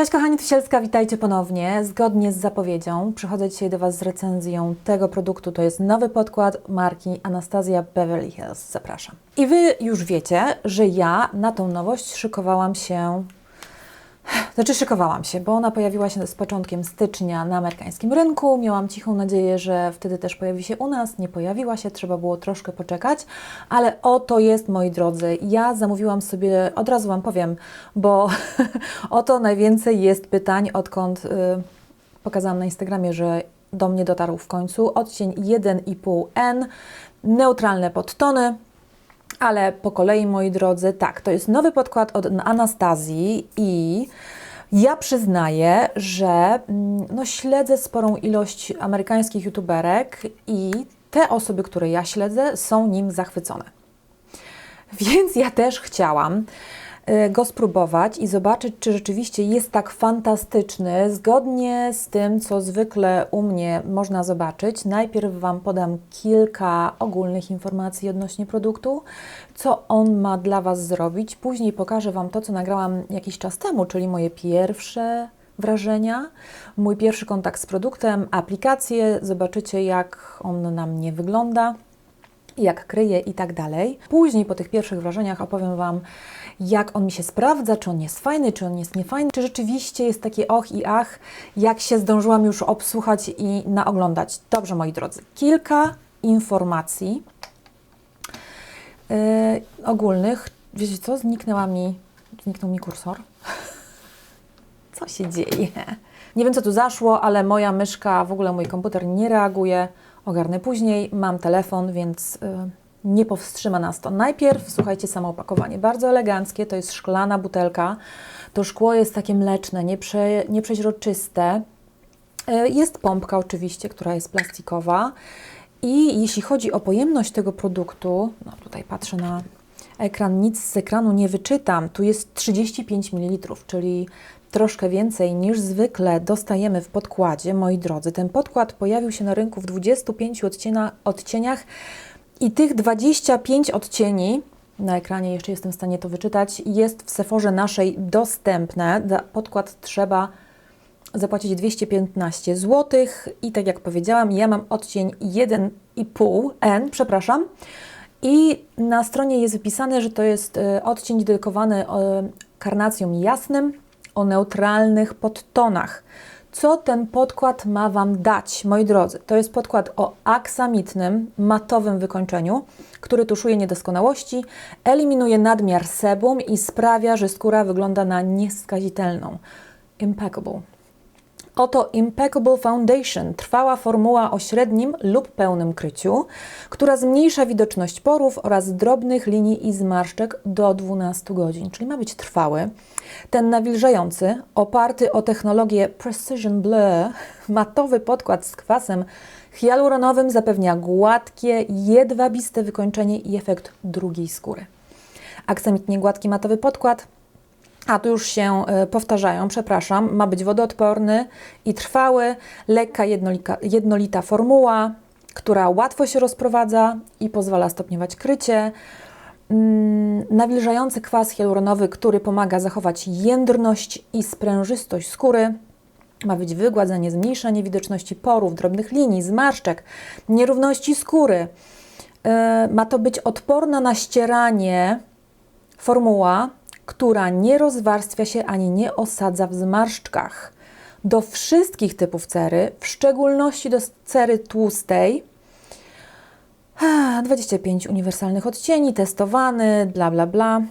Cześć kochani, Tysielska, witajcie ponownie. Zgodnie z zapowiedzią przychodzę dzisiaj do Was z recenzją tego produktu. To jest nowy podkład marki Anastasia Beverly Hills. Zapraszam. I Wy już wiecie, że ja na tą nowość szykowałam się znaczy szykowałam się, bo ona pojawiła się z początkiem stycznia na amerykańskim rynku. Miałam cichą nadzieję, że wtedy też pojawi się u nas. Nie pojawiła się, trzeba było troszkę poczekać, ale oto jest, moi drodzy. Ja zamówiłam sobie, od razu Wam powiem, bo oto najwięcej jest pytań, odkąd y, pokazałam na Instagramie, że do mnie dotarł w końcu odcień 1,5N, neutralne podtony. Ale po kolei, moi drodzy, tak, to jest nowy podkład od Anastazji i ja przyznaję, że mm, no, śledzę sporą ilość amerykańskich youtuberek i te osoby, które ja śledzę, są nim zachwycone. Więc ja też chciałam go spróbować i zobaczyć, czy rzeczywiście jest tak fantastyczny, zgodnie z tym, co zwykle u mnie można zobaczyć. Najpierw Wam podam kilka ogólnych informacji odnośnie produktu, co on ma dla Was zrobić. Później pokażę Wam to, co nagrałam jakiś czas temu, czyli moje pierwsze wrażenia, mój pierwszy kontakt z produktem, aplikację. Zobaczycie, jak on na mnie wygląda jak kryje i tak dalej. Później po tych pierwszych wrażeniach opowiem Wam, jak on mi się sprawdza, czy on jest fajny, czy on jest niefajny, czy rzeczywiście jest takie och i ach, jak się zdążyłam już obsłuchać i naoglądać. Dobrze, moi drodzy, kilka informacji yy, ogólnych. Wiecie co? Zniknęła mi, zniknął mi kursor. Co się dzieje? Nie wiem, co tu zaszło, ale moja myszka, w ogóle mój komputer nie reaguje. Ogarnę później. Mam telefon, więc y, nie powstrzyma nas to. Najpierw, słuchajcie, samo opakowanie. Bardzo eleganckie, to jest szklana butelka. To szkło jest takie mleczne, nieprze, nieprzeźroczyste. Y, jest pompka oczywiście, która jest plastikowa. I jeśli chodzi o pojemność tego produktu, no tutaj patrzę na ekran, nic z ekranu nie wyczytam. Tu jest 35 ml, czyli troszkę więcej niż zwykle dostajemy w podkładzie. Moi drodzy, ten podkład pojawił się na rynku w 25 odcienia, odcieniach i tych 25 odcieni, na ekranie jeszcze jestem w stanie to wyczytać, jest w Seforze naszej dostępne. Za podkład trzeba zapłacić 215 zł i tak jak powiedziałam, ja mam odcień 1,5N, przepraszam. I na stronie jest wypisane, że to jest y, odcień dedykowany y, karnacjom jasnym, o neutralnych podtonach. Co ten podkład ma Wam dać, moi drodzy? To jest podkład o aksamitnym, matowym wykończeniu, który tuszuje niedoskonałości, eliminuje nadmiar sebum i sprawia, że skóra wygląda na nieskazitelną. Impeccable. Oto Impeccable Foundation, trwała formuła o średnim lub pełnym kryciu, która zmniejsza widoczność porów oraz drobnych linii i zmarszczek do 12 godzin, czyli ma być trwały. Ten nawilżający, oparty o technologię Precision Blur, matowy podkład z kwasem hialuronowym zapewnia gładkie, jedwabiste wykończenie i efekt drugiej skóry. Aksamitnie gładki matowy podkład a tu już się y, powtarzają, przepraszam, ma być wodoodporny i trwały, lekka, jednolita, jednolita formuła, która łatwo się rozprowadza i pozwala stopniować krycie. Mm, nawilżający kwas hialuronowy, który pomaga zachować jędrność i sprężystość skóry. Ma być wygładzenie, zmniejszenie widoczności porów, drobnych linii, zmarszczek, nierówności skóry. Y, ma to być odporna na ścieranie formuła, która nie rozwarstwia się ani nie osadza w zmarszczkach. Do wszystkich typów cery, w szczególności do cery tłustej, 25 uniwersalnych odcieni, testowany, bla bla bla.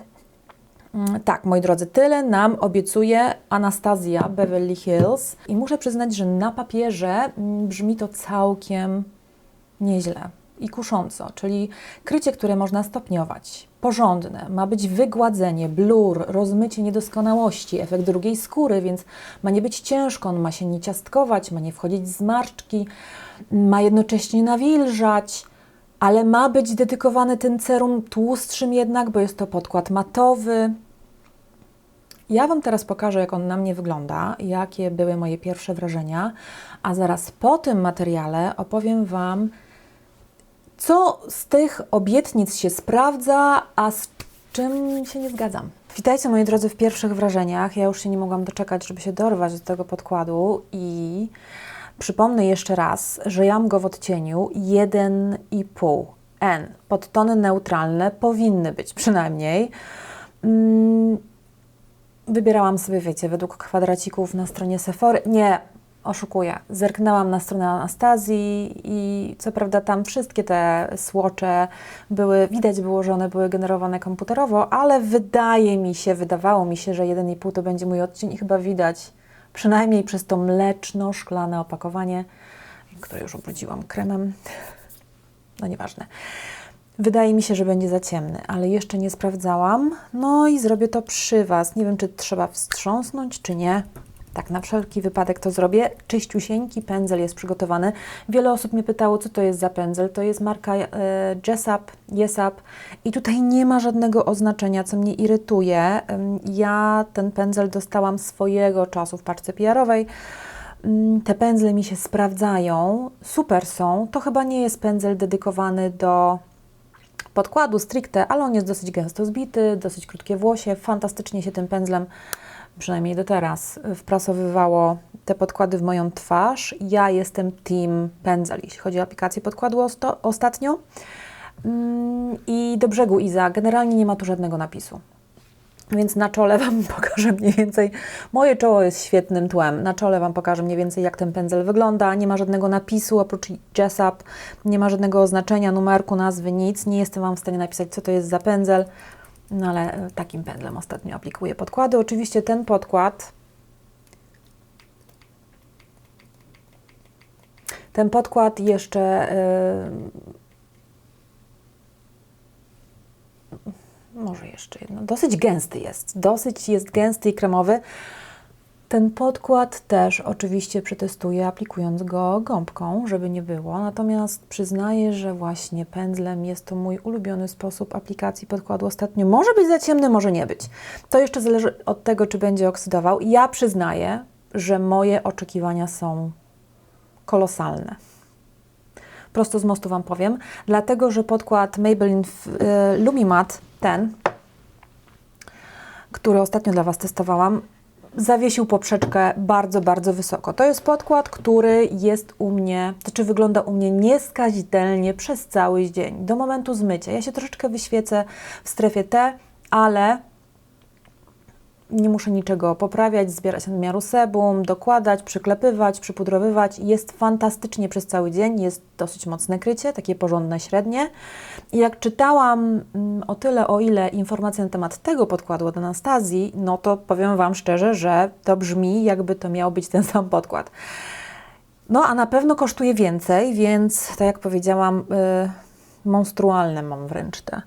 Mm, tak, moi drodzy, tyle nam obiecuje Anastazja Beverly Hills i muszę przyznać, że na papierze mm, brzmi to całkiem nieźle i kusząco, czyli krycie, które można stopniować, porządne, ma być wygładzenie, blur, rozmycie niedoskonałości, efekt drugiej skóry, więc ma nie być ciężko, on ma się nie ciastkować, ma nie wchodzić z marczki, ma jednocześnie nawilżać, ale ma być dedykowany ten cerum tłustszym jednak, bo jest to podkład matowy. Ja Wam teraz pokażę, jak on na mnie wygląda, jakie były moje pierwsze wrażenia, a zaraz po tym materiale opowiem Wam, co z tych obietnic się sprawdza, a z czym się nie zgadzam? Witajcie moi drodzy w pierwszych wrażeniach. Ja już się nie mogłam doczekać, żeby się dorwać do tego podkładu i przypomnę jeszcze raz, że ja mam go w odcieniu 1,5 N. Podtony neutralne powinny być przynajmniej. Mm, Wybierałam sobie, wiecie, według kwadracików na stronie Sephory. Nie, oszukuję. Zerknęłam na stronę Anastazji i co prawda tam wszystkie te słocze były, widać było, że one były generowane komputerowo, ale wydaje mi się, wydawało mi się, że 1,5 to będzie mój odcień i chyba widać, przynajmniej przez to mleczno-szklane opakowanie, które już ubrudziłam kremem. No nieważne. Wydaje mi się, że będzie za ciemny, ale jeszcze nie sprawdzałam. No i zrobię to przy Was. Nie wiem, czy trzeba wstrząsnąć, czy nie. Tak, na wszelki wypadek to zrobię. Czyściusieńki pędzel jest przygotowany. Wiele osób mnie pytało, co to jest za pędzel. To jest marka e, Jessup, Yesup i tutaj nie ma żadnego oznaczenia, co mnie irytuje. Ja ten pędzel dostałam swojego czasu w paczce PR-owej. Ym, Te pędzle mi się sprawdzają, super są. To chyba nie jest pędzel dedykowany do podkładu stricte, ale on jest dosyć gęsto zbity, dosyć krótkie włosie. Fantastycznie się tym pędzlem, przynajmniej do teraz, wprasowywało te podkłady w moją twarz. Ja jestem team pędzel, jeśli chodzi o aplikację podkładu osto- ostatnio. Mm, I do brzegu Iza, generalnie nie ma tu żadnego napisu. Więc na czole Wam pokażę mniej więcej. Moje czoło jest świetnym tłem. Na czole Wam pokażę mniej więcej, jak ten pędzel wygląda. Nie ma żadnego napisu oprócz Jessup, nie ma żadnego oznaczenia, numerku, nazwy, nic. Nie jestem Wam w stanie napisać, co to jest za pędzel. No ale e, takim pędzlem ostatnio aplikuję podkłady. Oczywiście ten podkład. Ten podkład jeszcze. Yy, może jeszcze jedno. Dosyć gęsty jest. Dosyć jest gęsty i kremowy. Ten podkład też oczywiście przetestuję, aplikując go gąbką, żeby nie było. Natomiast przyznaję, że właśnie pędzlem jest to mój ulubiony sposób aplikacji podkładu ostatnio. Może być za ciemny, może nie być. To jeszcze zależy od tego, czy będzie oksydował. Ja przyznaję, że moje oczekiwania są kolosalne. Prosto z mostu Wam powiem, dlatego że podkład Maybelline y, Lumimat, ten, który ostatnio dla Was testowałam, zawiesił poprzeczkę bardzo, bardzo wysoko. To jest podkład, który jest u mnie, to znaczy wygląda u mnie nieskazitelnie przez cały dzień, do momentu zmycia. Ja się troszeczkę wyświecę w strefie T, ale nie muszę niczego poprawiać, zbierać nadmiaru sebum, dokładać, przyklepywać, przypudrowywać. Jest fantastycznie przez cały dzień, jest dosyć mocne krycie, takie porządne, średnie. I jak czytałam mm, o tyle, o ile informacji na temat tego podkładu od Anastazji, no to powiem Wam szczerze, że to brzmi jakby to miał być ten sam podkład. No a na pewno kosztuje więcej, więc tak jak powiedziałam, yy, monstrualne mam wręcz te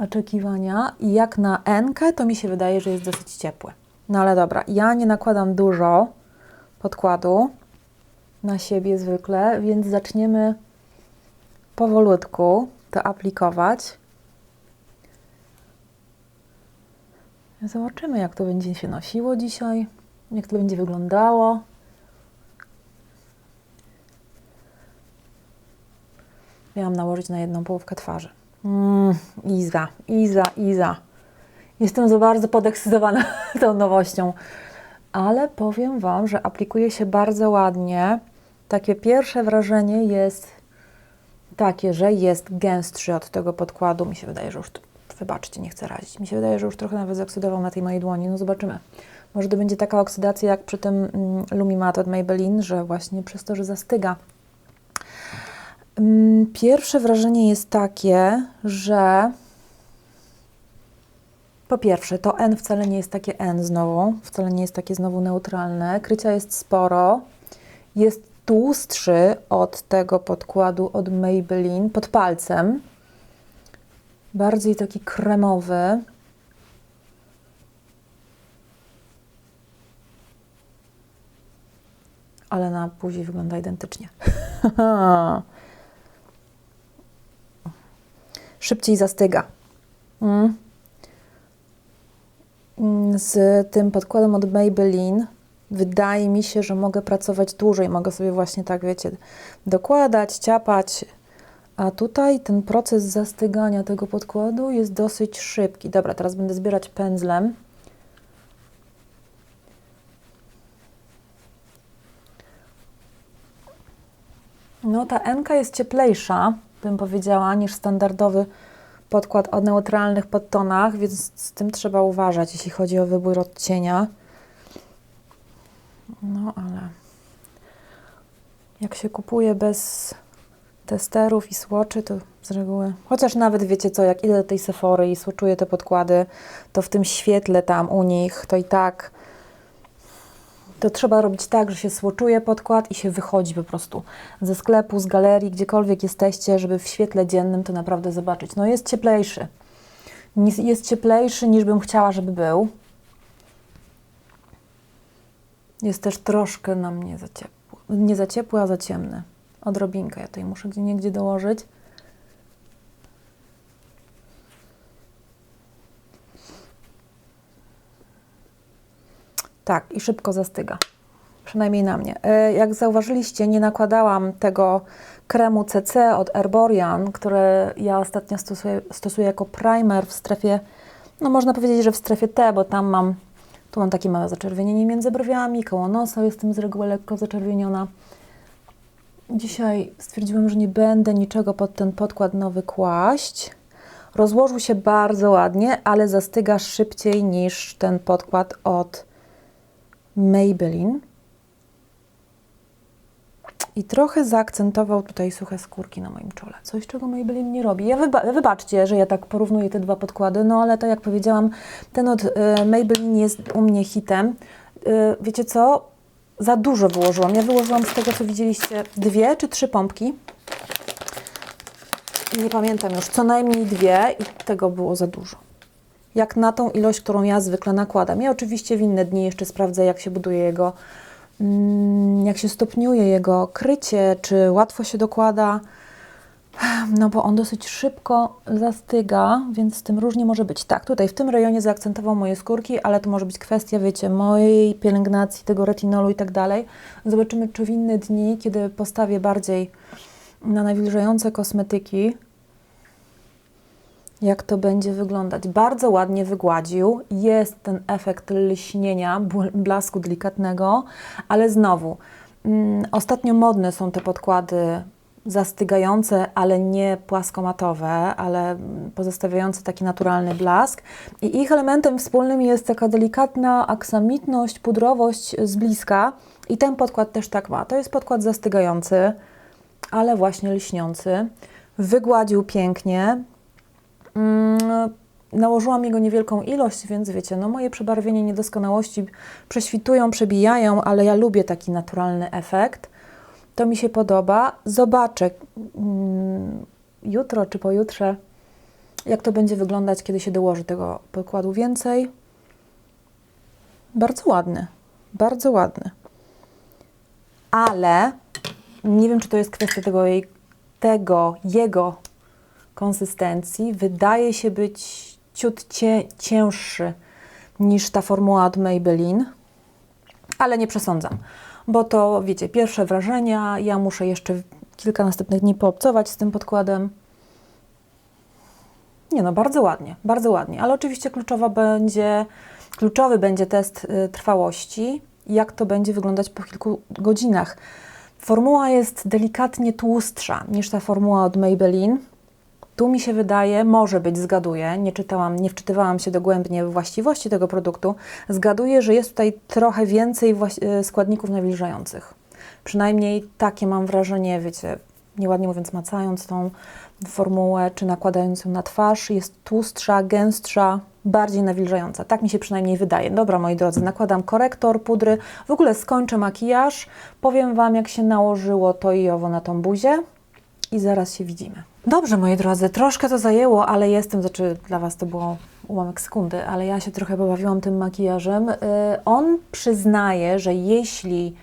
oczekiwania i jak na Enkę, to mi się wydaje, że jest dosyć ciepły. No ale dobra, ja nie nakładam dużo podkładu na siebie zwykle, więc zaczniemy powolutku to aplikować. Zobaczymy, jak to będzie się nosiło dzisiaj, jak to będzie wyglądało. Miałam nałożyć na jedną połówkę twarzy. Mm, Iza, Iza, Iza. Jestem za bardzo podekscytowana tą nowością. Ale powiem Wam, że aplikuje się bardzo ładnie. Takie pierwsze wrażenie jest takie, że jest gęstszy od tego podkładu. Mi się wydaje, że już, wybaczcie, nie chcę razić. Mi się wydaje, że już trochę nawet zaksydował na tej mojej dłoni. No zobaczymy. Może to będzie taka oksydacja jak przy tym mm, Lumimat od Maybelline, że właśnie przez to, że zastyga. Mm, Pierwsze wrażenie jest takie, że po pierwsze, to N wcale nie jest takie N znowu, wcale nie jest takie znowu neutralne. Krycia jest sporo, jest tłustszy od tego podkładu od Maybelline pod palcem. Bardziej taki kremowy. Ale na buzi wygląda identycznie. Szybciej zastyga. Mm. Z tym podkładem od Maybelline wydaje mi się, że mogę pracować dłużej. Mogę sobie właśnie tak, wiecie, dokładać, ciapać, A tutaj ten proces zastygania tego podkładu jest dosyć szybki. Dobra, teraz będę zbierać pędzlem. No, ta Enka jest cieplejsza, bym powiedziała, niż standardowy podkład o neutralnych podtonach, więc z tym trzeba uważać, jeśli chodzi o wybór odcienia. No, ale jak się kupuje bez testerów i słoczy, to z reguły, chociaż nawet wiecie co, jak idę do tej Sephory i słoczuję te podkłady, to w tym świetle tam u nich, to i tak to trzeba robić tak, że się słoczuje podkład i się wychodzi po prostu ze sklepu, z galerii, gdziekolwiek jesteście, żeby w świetle dziennym to naprawdę zobaczyć. No jest cieplejszy. Jest cieplejszy niż bym chciała, żeby był. Jest też troszkę na mnie za ciepły. Nie za ciepły, a za ciemny. Odrobinkę. Ja tutaj muszę gdzie niegdzie dołożyć. Tak, i szybko zastyga. Przynajmniej na mnie. E, jak zauważyliście, nie nakładałam tego kremu CC od Erborian, który ja ostatnio stosuję, stosuję jako primer w strefie, no można powiedzieć, że w strefie T, bo tam mam, tu mam takie małe zaczerwienienie między brwiami, koło nosa jestem z reguły lekko zaczerwieniona. Dzisiaj stwierdziłam, że nie będę niczego pod ten podkład nowy kłaść. Rozłożył się bardzo ładnie, ale zastyga szybciej niż ten podkład od Maybelline. I trochę zaakcentował tutaj suche skórki na moim czole. Coś, czego Maybelline nie robi. Ja wyba wybaczcie, że ja tak porównuję te dwa podkłady, no ale tak jak powiedziałam, ten od y, Maybelline jest u mnie hitem. Y, wiecie co? Za dużo wyłożyłam. Ja wyłożyłam z tego, co widzieliście, dwie czy trzy pompki. Nie pamiętam już, co najmniej dwie i tego było za dużo jak na tą ilość, którą ja zwykle nakładam. Ja oczywiście w inne dni jeszcze sprawdzę, jak się buduje jego, mm, jak się stopniuje jego krycie, czy łatwo się dokłada, no bo on dosyć szybko zastyga, więc z tym różnie może być. Tak, tutaj w tym rejonie zaakcentował moje skórki, ale to może być kwestia, wiecie, mojej pielęgnacji, tego retinolu i tak dalej. Zobaczymy, czy w inne dni, kiedy postawię bardziej na nawilżające kosmetyki, jak to będzie wyglądać. Bardzo ładnie wygładził. Jest ten efekt lśnienia, blasku delikatnego, ale znowu, mm, ostatnio modne są te podkłady zastygające, ale nie płaskomatowe, ale pozostawiające taki naturalny blask. I ich elementem wspólnym jest taka delikatna aksamitność, pudrowość z bliska. I ten podkład też tak ma. To jest podkład zastygający, ale właśnie lśniący. Wygładził pięknie, nałożyłam jego niewielką ilość, więc wiecie, no moje przebarwienie niedoskonałości prześwitują, przebijają, ale ja lubię taki naturalny efekt. To mi się podoba. Zobaczę mm, jutro czy pojutrze, jak to będzie wyglądać, kiedy się dołoży tego podkładu więcej. Bardzo ładny, bardzo ładny. Ale nie wiem, czy to jest kwestia tego, tego jego konsystencji wydaje się być ciut cie, cięższy niż ta formuła od Maybelline, ale nie przesądzam, bo to wiecie, pierwsze wrażenia, ja muszę jeszcze kilka następnych dni poobcować z tym podkładem. Nie no, bardzo ładnie, bardzo ładnie, ale oczywiście kluczowa będzie, kluczowy będzie test y, trwałości, jak to będzie wyglądać po kilku godzinach. Formuła jest delikatnie tłustsza niż ta formuła od Maybelline, tu mi się wydaje, może być, zgaduję, nie czytałam, nie wczytywałam się dogłębnie w właściwości tego produktu, zgaduję, że jest tutaj trochę więcej e, składników nawilżających. Przynajmniej takie mam wrażenie, wiecie, nieładnie mówiąc, macając tą formułę, czy nakładając ją na twarz, jest tłustsza, gęstsza, bardziej nawilżająca. Tak mi się przynajmniej wydaje. Dobra, moi drodzy, nakładam korektor, pudry, w ogóle skończę makijaż, powiem Wam, jak się nałożyło to i owo na tą buzię i zaraz się widzimy. Dobrze, moi drodzy, troszkę to zajęło, ale jestem, znaczy dla Was to było ułamek sekundy, ale ja się trochę pobawiłam tym makijażem. Yy, on przyznaje, że jeśli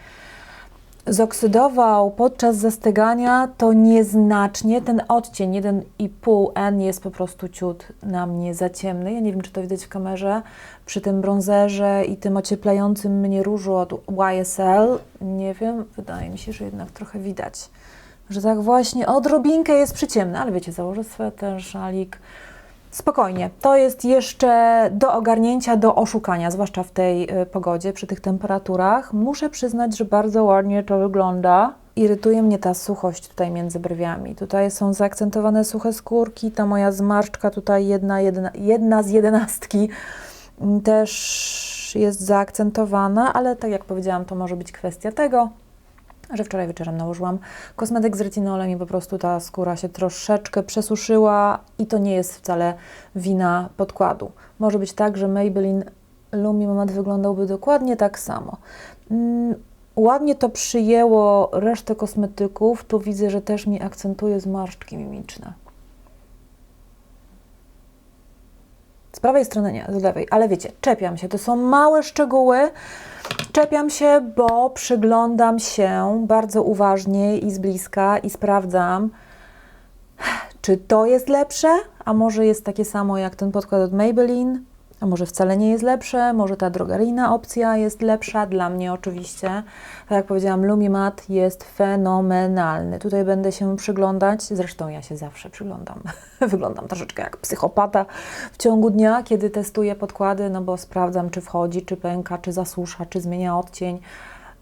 zoksydował podczas zastygania, to nieznacznie ten odcień 1,5 N jest po prostu ciut na mnie za ciemny. Ja nie wiem, czy to widać w kamerze. Przy tym bronzerze i tym ocieplającym mnie różu od YSL, nie wiem, wydaje mi się, że jednak trochę widać że tak właśnie odrobinkę jest przyciemny, ale wiecie, założę sweter, szalik. Spokojnie, to jest jeszcze do ogarnięcia, do oszukania, zwłaszcza w tej y, pogodzie, przy tych temperaturach. Muszę przyznać, że bardzo ładnie to wygląda. Irytuje mnie ta suchość tutaj między brwiami. Tutaj są zaakcentowane suche skórki, ta moja zmarszczka tutaj jedna, jedna, jedna z jedenastki mm, też jest zaakcentowana, ale tak jak powiedziałam, to może być kwestia tego, że wczoraj wieczorem nałożyłam kosmetyk z retinolem i po prostu ta skóra się troszeczkę przesuszyła i to nie jest wcale wina podkładu. Może być tak, że Maybelline Lumi Moment wyglądałby dokładnie tak samo. Mm, ładnie to przyjęło resztę kosmetyków. Tu widzę, że też mi akcentuje zmarszczki mimiczne. Z prawej strony nie, z lewej, ale wiecie, czepiam się. To są małe szczegóły. Czepiam się, bo przyglądam się bardzo uważnie i z bliska i sprawdzam, czy to jest lepsze, a może jest takie samo jak ten podkład od Maybelline, a może wcale nie jest lepsze, może ta drogeryjna opcja jest lepsza, dla mnie oczywiście. Tak jak powiedziałam, Lumimat jest fenomenalny. Tutaj będę się przyglądać, zresztą ja się zawsze przyglądam. Wyglądam troszeczkę jak psychopata w ciągu dnia, kiedy testuję podkłady, no bo sprawdzam, czy wchodzi, czy pęka, czy zasusza, czy zmienia odcień.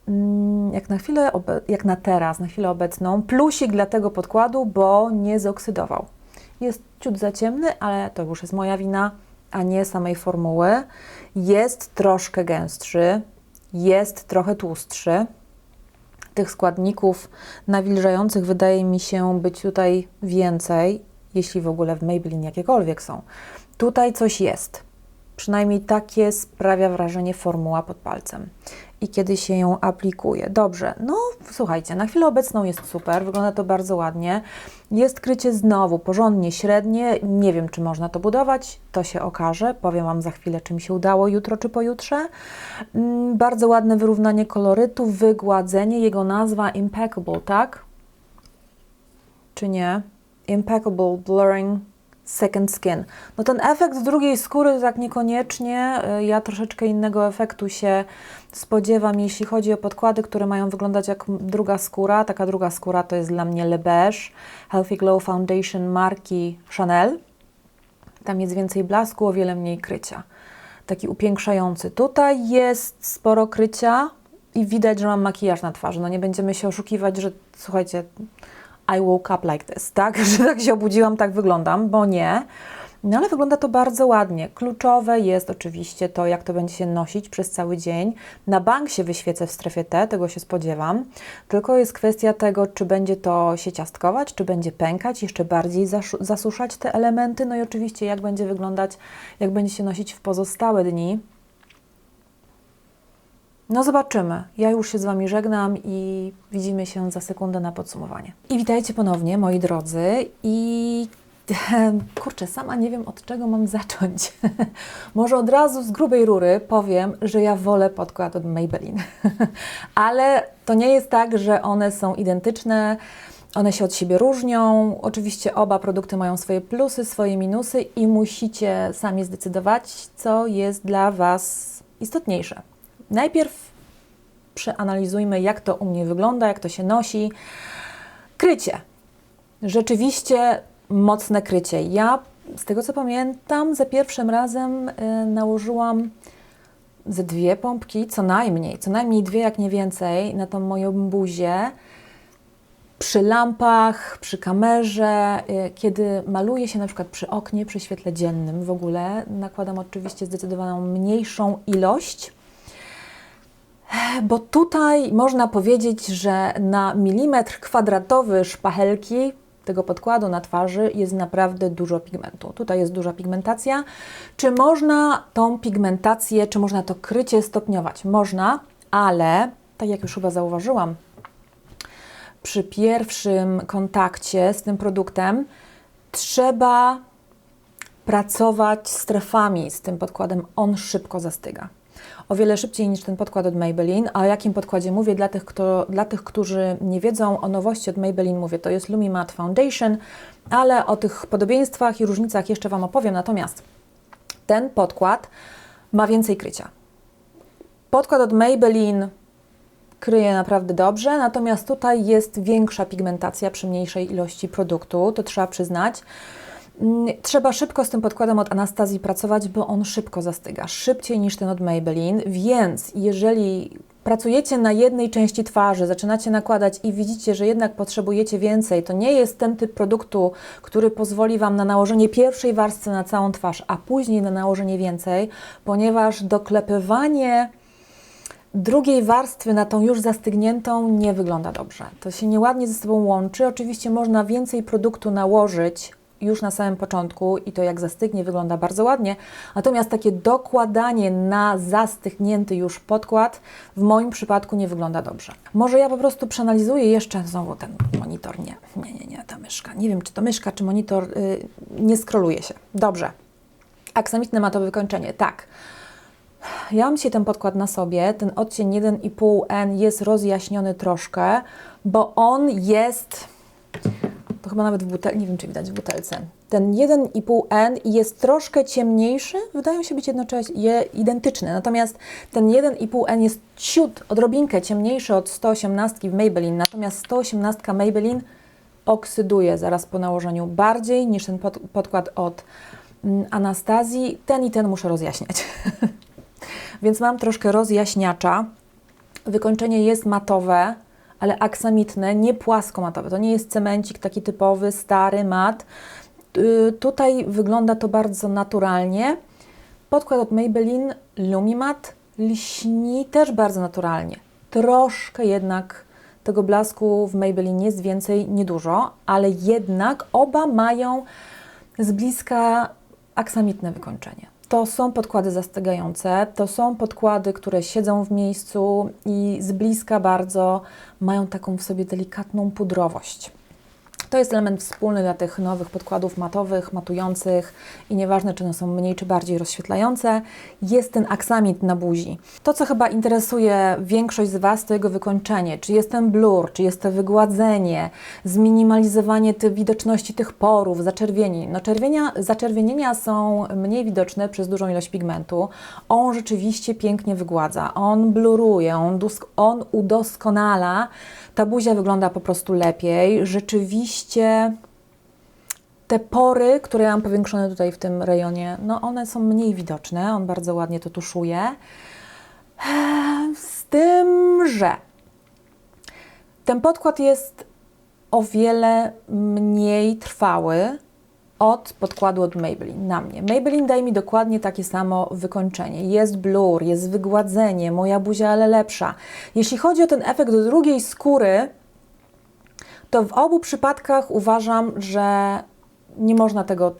Mm, Jak na chwilę, jak na teraz, na chwilę obecną, plusik dla tego podkładu, bo nie zooksydował. Jest ciut za ciemny, ale to już jest moja wina, a nie samej formuły. Jest troszkę gęstszy, jest trochę tłustszy. Tych składników nawilżających wydaje mi się być tutaj więcej, jeśli w ogóle w Maybelline jakiekolwiek są. Tutaj coś jest. Przynajmniej takie sprawia wrażenie formuła pod palcem. I kiedy się ją aplikuje. Dobrze, no słuchajcie, na chwilę obecną jest super, wygląda to bardzo ładnie. Jest krycie znowu porządnie średnie. Nie wiem, czy można to budować, to się okaże. Powiem Wam za chwilę, czy mi się udało jutro czy pojutrze. Mm, Bardzo ładne wyrównanie kolorytu, wygładzenie. Jego nazwa Impeccable, tak? Czy nie? Impeccable Blurring Second Skin. No ten efekt drugiej skóry tak niekoniecznie. Y, Ja troszeczkę innego efektu się spodziewam, jeśli chodzi o podkłady, które mają wyglądać jak druga skóra. Taka druga skóra to jest dla mnie Le Beige Healthy Glow Foundation marki Chanel. Tam jest więcej blasku, o wiele mniej krycia. Taki upiększający. Tutaj jest sporo krycia i widać, że mam makijaż na twarzy. No nie będziemy się oszukiwać, że słuchajcie, I woke up like this, tak? Że tak się obudziłam, tak wyglądam, bo nie. No ale wygląda to bardzo ładnie. Kluczowe jest oczywiście to, jak to będzie się nosić przez cały dzień. Na bank się wyświecę w strefie T, tego się spodziewam. Tylko jest kwestia tego, czy będzie to się ciastkować, czy będzie pękać, jeszcze bardziej zasuszać te elementy. No i oczywiście, jak będzie wyglądać, jak będzie się nosić w pozostałe dni. No zobaczymy. Ja już się z Wami żegnam i widzimy się za sekundę na podsumowanie. I witajcie ponownie, moi drodzy. I kurczę, sama nie wiem od czego mam zacząć. Może od razu z grubej rury powiem, że ja wolę podkład od Maybelline. Ale to nie jest tak, że one są identyczne. One się od siebie różnią. Oczywiście oba produkty mają swoje plusy, swoje minusy i musicie sami zdecydować, co jest dla Was istotniejsze. Najpierw przeanalizujmy, jak to u mnie wygląda, jak to się nosi. Krycie. Rzeczywiście mocne krycie. Ja, z tego co pamiętam, za pierwszym razem y, nałożyłam ze dwie pompki, co najmniej, co najmniej dwie, jak nie więcej, na tą moją buzię. Przy lampach, przy kamerze, y, kiedy maluję się na przykład przy oknie, przy świetle dziennym w ogóle, nakładam oczywiście zdecydowaną mniejszą ilość. Bo tutaj można powiedzieć, że na milimetr kwadratowy szpachelki tego podkładu na twarzy jest naprawdę dużo pigmentu. Tutaj jest duża pigmentacja. Czy można tą pigmentację, czy można to krycie stopniować? Można, ale tak jak już chyba zauważyłam, przy pierwszym kontakcie z tym produktem trzeba pracować strefami z tym podkładem. On szybko zastyga o wiele szybciej niż ten podkład od Maybelline. A o jakim podkładzie mówię? Dla tych, kto, dla tych, którzy nie wiedzą o nowości od Maybelline mówię, to jest Lumi Matte Foundation, ale o tych podobieństwach i różnicach jeszcze Wam opowiem. Natomiast ten podkład ma więcej krycia. Podkład od Maybelline kryje naprawdę dobrze, natomiast tutaj jest większa pigmentacja przy mniejszej ilości produktu, to trzeba przyznać. Mm, Trzeba szybko z tym podkładem od Anastazji pracować, bo on szybko zastyga, szybciej niż ten od Maybelline, więc jeżeli pracujecie na jednej części twarzy, zaczynacie nakładać i widzicie, że jednak potrzebujecie więcej, to nie jest ten typ produktu, który pozwoli Wam na nałożenie pierwszej warstwy na całą twarz, a później na nałożenie więcej, ponieważ doklepywanie drugiej warstwy na tą już zastygniętą nie wygląda dobrze. To się nieładnie ze sobą łączy. Oczywiście można więcej produktu nałożyć już na samym początku i to jak zastygnie wygląda bardzo ładnie, natomiast takie dokładanie na zastygnięty już podkład w moim przypadku nie wygląda dobrze. Może ja po prostu przeanalizuję jeszcze znowu ten monitor. Nie, nie, nie, nie, ta myszka. Nie wiem, czy to myszka, czy monitor yy, nie skroluje się. Dobrze. Aksamitne matowe wykończenie. Tak. Ja mam dzisiaj ten podkład na sobie. Ten odcień 1,5N jest rozjaśniony troszkę, bo on jest. To chyba nawet w butelce, nie wiem czy widać w butelce. Ten 1,5N jest troszkę ciemniejszy, wydają się być jednocześnie identyczne. Natomiast ten 1,5N jest ciut, odrobinkę ciemniejszy od 118 w Maybelline. Natomiast 118 Maybelline oksyduje zaraz po nałożeniu bardziej niż ten pod, podkład od mm, Anastazji. Ten i ten muszę rozjaśniać. Więc mam troszkę rozjaśniacza. Wykończenie jest matowe, ale aksamitne, nie płaskomatowe. To nie jest cemencik taki typowy, stary mat. Yy, tutaj wygląda to bardzo naturalnie. Podkład od Maybelline Lumimat lśni też bardzo naturalnie. Troszkę jednak tego blasku w Maybelline jest więcej, niedużo, ale jednak oba mają z bliska aksamitne wykończenie. To są podkłady zastygające, to są podkłady, które siedzą w miejscu i z bliska bardzo mają taką w sobie delikatną pudrowość. To jest element wspólny dla tych nowych podkładów matowych, matujących i nieważne, czy one są mniej czy bardziej rozświetlające, jest ten aksamit na buzi. To, co chyba interesuje większość z Was, to jego wykończenie. Czy jest ten blur, czy jest to wygładzenie, zminimalizowanie tej widoczności tych porów, zaczerwieni. No czerwienia, zaczerwienienia są mniej widoczne przez dużą ilość pigmentu. On rzeczywiście pięknie wygładza, on bluruje, on, on udoskonala ta buzia wygląda po prostu lepiej. Rzeczywiście te pory, które ja mam powiększone tutaj w tym rejonie, no one są mniej widoczne. On bardzo ładnie to tuszuje. Z tym, że ten podkład jest o wiele mniej trwały od podkładu od Maybelline na mnie. Maybelline daje mi dokładnie takie samo wykończenie. Jest blur, jest wygładzenie, moja buzia ale lepsza. Jeśli chodzi o ten efekt drugiej skóry, to w obu przypadkach uważam, że nie można tego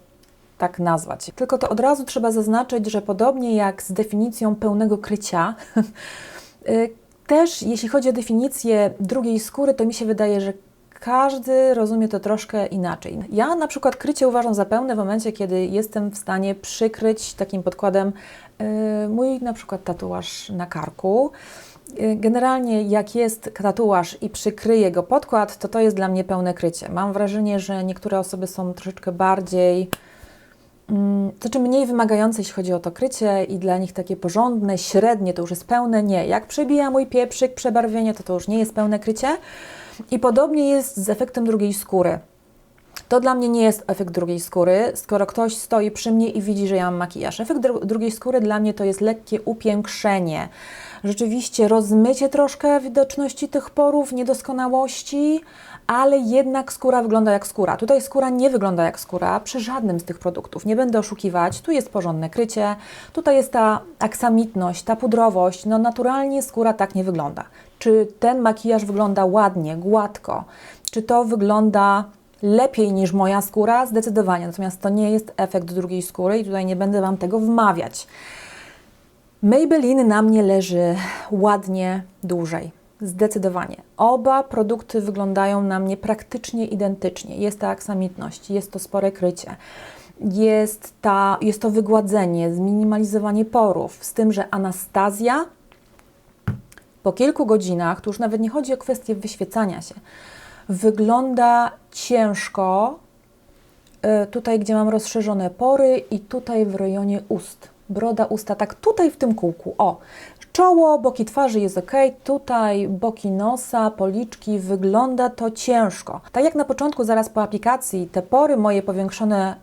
tak nazwać. Tylko to od razu trzeba zaznaczyć, że podobnie jak z definicją pełnego krycia, y, też jeśli chodzi o definicję drugiej skóry, to mi się wydaje, że każdy rozumie to troszkę inaczej. Ja na przykład krycie uważam za pełne w momencie, kiedy jestem w stanie przykryć takim podkładem yy, mój na przykład tatuaż na karku. Yy, generalnie jak jest tatuaż i przykryję go podkład, to to jest dla mnie pełne krycie. Mam wrażenie, że niektóre osoby są troszeczkę bardziej to znaczy mniej wymagające, jeśli chodzi o to krycie i dla nich takie porządne, średnie to już jest pełne, nie. Jak przebija mój pieprzyk, przebarwienie, to to już nie jest pełne krycie. I podobnie jest z efektem drugiej skóry. To dla mnie nie jest efekt drugiej skóry, skoro ktoś stoi przy mnie i widzi, że ja mam makijaż. Efekt dru drugiej skóry dla mnie to jest lekkie upiększenie. Rzeczywiście rozmycie troszkę widoczności tych porów, niedoskonałości, ale jednak skóra wygląda jak skóra. Tutaj skóra nie wygląda jak skóra przy żadnym z tych produktów. Nie będę oszukiwać. Tu jest porządne krycie, tutaj jest ta aksamitność, ta pudrowość. No naturalnie skóra tak nie wygląda. Czy ten makijaż wygląda ładnie, gładko? Czy to wygląda lepiej niż moja skóra? Zdecydowanie. Natomiast to nie jest efekt drugiej skóry i tutaj nie będę Wam tego wmawiać. Maybelline na mnie leży ładnie dłużej. Zdecydowanie. Oba produkty wyglądają na mnie praktycznie identycznie. Jest ta aksamitność, jest to spore krycie, jest, ta, jest to wygładzenie, zminimalizowanie porów, z tym, że Anastazja po kilku godzinach, tu już nawet nie chodzi o kwestię wyświecania się, wygląda ciężko y, tutaj, gdzie mam rozszerzone pory i tutaj w rejonie ust. Broda, usta, tak tutaj w tym kółku. O, Czoło, boki twarzy jest ok, tutaj boki nosa, policzki, wygląda to ciężko. Tak jak na początku, zaraz po aplikacji, te pory moje powiększone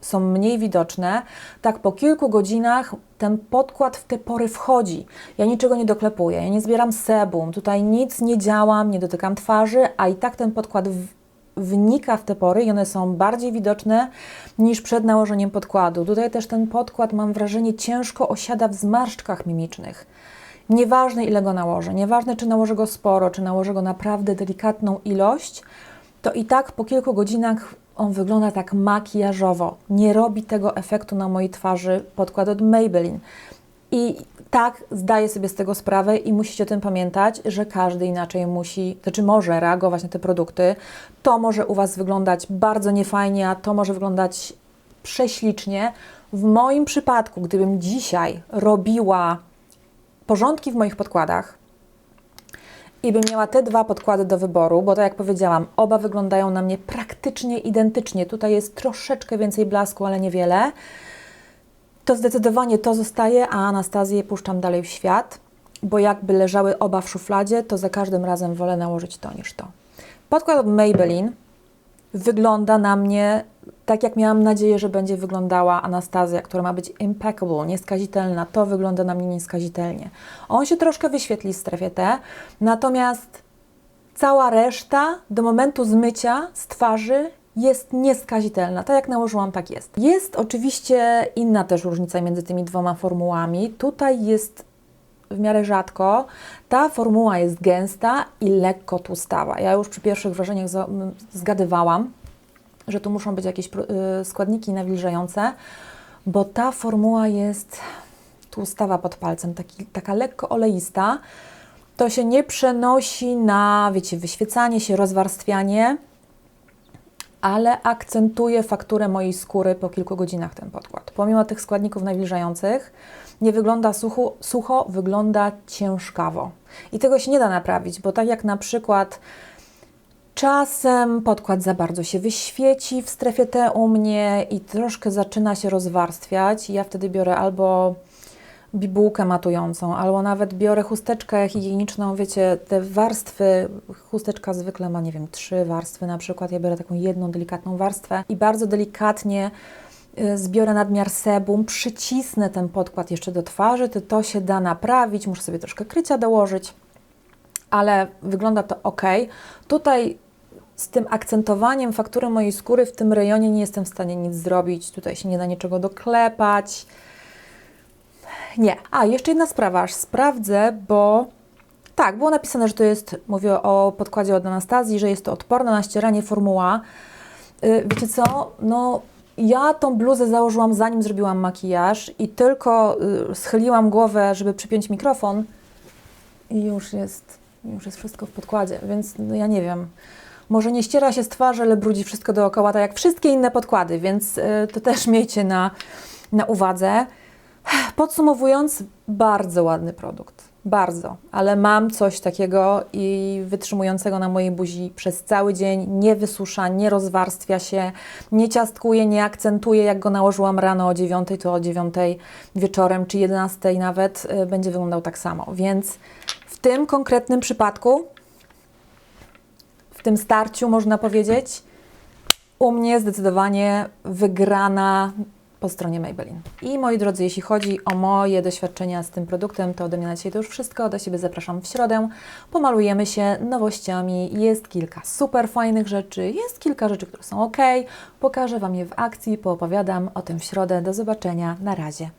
są mniej widoczne, tak po kilku godzinach ten podkład w te pory wchodzi. Ja niczego nie doklepuję, ja nie zbieram sebum, tutaj nic nie działam, nie dotykam twarzy, a i tak ten podkład wnika w te pory i one są bardziej widoczne niż przed nałożeniem podkładu. Tutaj też ten podkład, mam wrażenie, ciężko osiada w zmarszczkach mimicznych. Nieważne ile go nałożę, nieważne czy nałożę go sporo, czy nałożę go naprawdę delikatną ilość, to i tak po kilku godzinach on wygląda tak makijażowo. Nie robi tego efektu na mojej twarzy podkład od Maybelline. I tak zdaję sobie z tego sprawę i musicie o tym pamiętać, że każdy inaczej musi, znaczy może reagować na te produkty. To może u Was wyglądać bardzo niefajnie, a to może wyglądać prześlicznie. W moim przypadku, gdybym dzisiaj robiła porządki w moich podkładach, i bym miała te dwa podkłady do wyboru, bo tak jak powiedziałam, oba wyglądają na mnie praktycznie identycznie. Tutaj jest troszeczkę więcej blasku, ale niewiele. To zdecydowanie to zostaje, a Anastazję puszczam dalej w świat, bo jakby leżały oba w szufladzie, to za każdym razem wolę nałożyć to niż to. Podkład od Maybelline wygląda na mnie tak, jak miałam nadzieję, że będzie wyglądała Anastazja, która ma być impeccable, nieskazitelna. To wygląda na mnie nieskazitelnie. On się troszkę wyświetli w strefie T, natomiast cała reszta do momentu zmycia z twarzy jest nieskazitelna. Tak jak nałożyłam, tak jest. Jest oczywiście inna też różnica między tymi dwoma formułami. Tutaj jest w miarę rzadko. Ta formuła jest gęsta i lekko tłustawa. Ja już przy pierwszych wrażeniach zgadywałam, że tu muszą być jakieś y, składniki nawilżające, bo ta formuła jest tłustawa pod palcem, taki, taka lekko oleista. To się nie przenosi na, wiecie, wyświecanie się, rozwarstwianie, ale akcentuje fakturę mojej skóry po kilku godzinach ten podkład. Pomimo tych składników nawilżających, nie wygląda sucho, sucho, wygląda ciężkawo. I tego się nie da naprawić, bo tak jak na przykład czasem podkład za bardzo się wyświeci w strefie T u mnie i troszkę zaczyna się rozwarstwiać, ja wtedy biorę albo bibułkę matującą, albo nawet biorę chusteczkę higieniczną, wiecie, te warstwy, chusteczka zwykle ma, nie wiem, trzy warstwy na przykład, ja biorę taką jedną delikatną warstwę i bardzo delikatnie y, zbiorę nadmiar sebum, przycisnę ten podkład jeszcze do twarzy, to, to się da naprawić, muszę sobie troszkę krycia dołożyć, ale wygląda to ok. Tutaj z tym akcentowaniem faktury mojej skóry w tym rejonie nie jestem w stanie nic zrobić, tutaj się nie da niczego doklepać, nie. A, jeszcze jedna sprawa, aż sprawdzę, bo tak, było napisane, że to jest, mówię o podkładzie od Anastazji, że jest to odporna na ścieranie formuła. Yy, wiecie co, no ja tą bluzę założyłam zanim zrobiłam makijaż i tylko yy, schyliłam głowę, żeby przypiąć mikrofon i już jest, już jest wszystko w podkładzie, więc no, ja nie wiem. Może nie ściera się z twarzy, ale brudzi wszystko dookoła, tak jak wszystkie inne podkłady, więc yy, to też miejcie na, na uwadze. Podsumowując, bardzo ładny produkt. Bardzo, ale mam coś takiego i wytrzymującego na mojej buzi przez cały dzień, nie wysusza, nie rozwarstwia się, nie ciastkuje, nie akcentuje. Jak go nałożyłam rano o 9, to o 9 wieczorem czy 11 nawet y, będzie wyglądał tak samo. Więc w tym konkretnym przypadku, w tym starciu można powiedzieć, u mnie zdecydowanie wygrana po stronie Maybelline. I moi drodzy, jeśli chodzi o moje doświadczenia z tym produktem, to ode mnie na dzisiaj to już wszystko. Do siebie zapraszam w środę. Pomalujemy się nowościami. Jest kilka super fajnych rzeczy, jest kilka rzeczy, które są ok. Pokażę Wam je w akcji, poopowiadam o tym w środę. Do zobaczenia. Na razie.